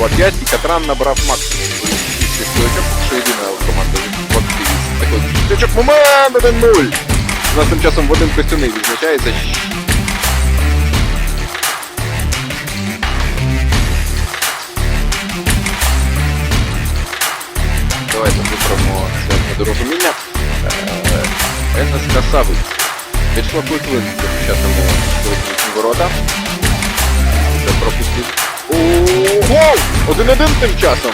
2-5 і Катран набрав максимум своїх всіх точок, що команда в активі. Такий точок момент 1-0. У нас тим часом Вадим Костяний відзначається. Давайте виправимо це недорозуміння. Е, Енес. Вячеслав Литвин захищатиме сьогоднішні ворота. Вже пропустив. Ого! Один-один тим часом.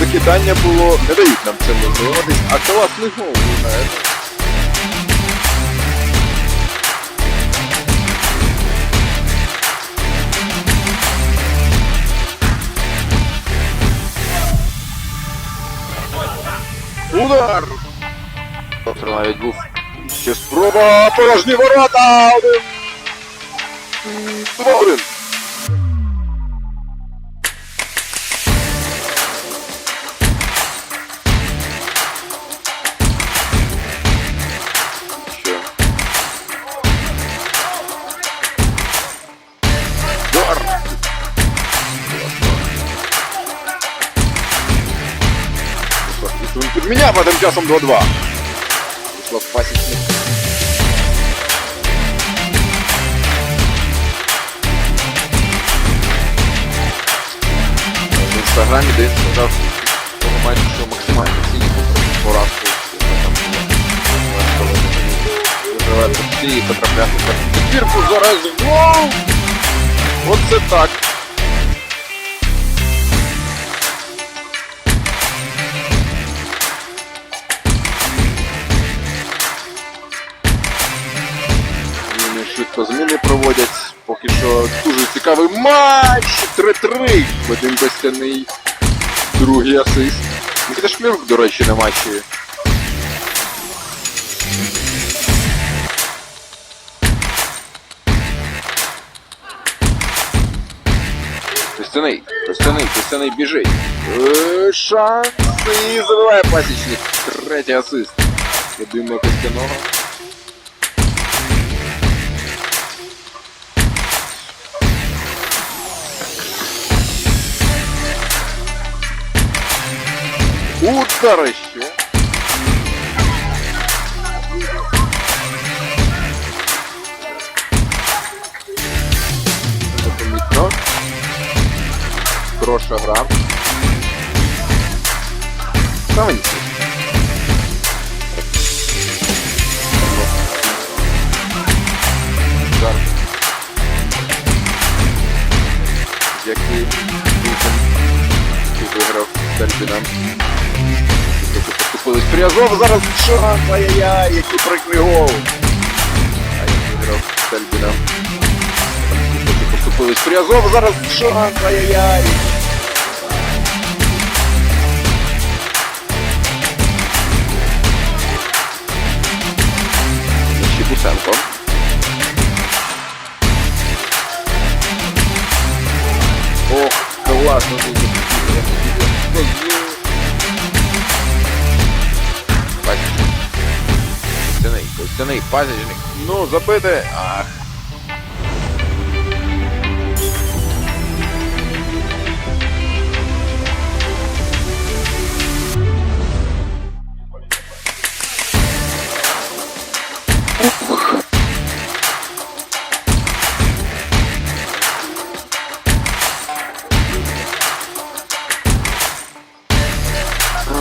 Закидання було. Не дають нам це можливості, а класний гол, знаєте. Удар! Навіть був ще спроба порожні ворота! Один! Два! Він підміняв, а тим часом 2-2. Вийшло пасічник. В інстаграмі десь сказав, що того матчу, що максимально цінніку поразку. яка там була. Вигравати всі і потрапляти в підбірку зараз. Гол! Оце так. Вони зміни проводять. Поки що дуже цікавий матч! 3-3! Вадим Костяний. Другий асист. Микита Шмірк, до речі, на матчі. Костяний, Костяний, Костяний біжить. Е, Шанс і забиває пасічник. Третій асист. Вадима Костяного. Ударище. Непомітно. Хороша гра. Удар. Який виграв Дельбіна. Поступились Приазов, зараз шанс, ай-яй-яй, який прикрий гол. Поступились Приазов, зараз шанс, ай-яй-яй. Щепусенко. Ох, класно Костяний, Костяний, пасічник. Ну, забити. Ах.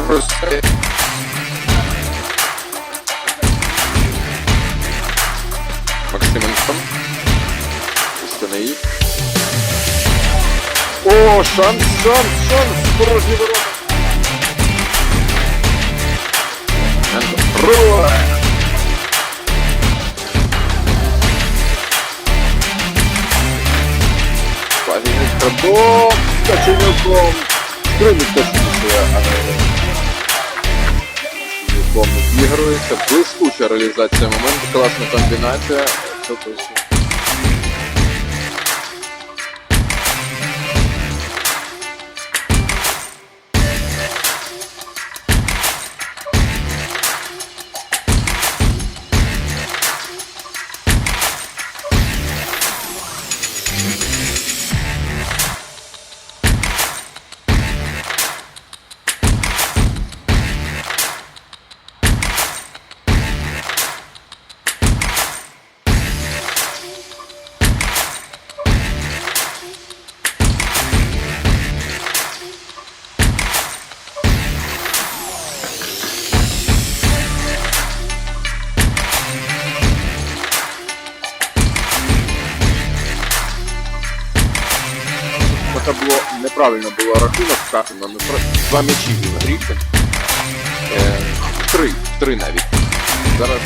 Просто... Костяний. О, шанс, шанс, шанс! Порожні ворота. Ро! Павільник Крадом з Каченюком. А не Каченюком відігрується. Блискуча реалізація моменту, класна комбінація. Це точно. Це було неправильно було рахунок сказано. Два м'ячі він гріти. Е, три, три навіть. Зараз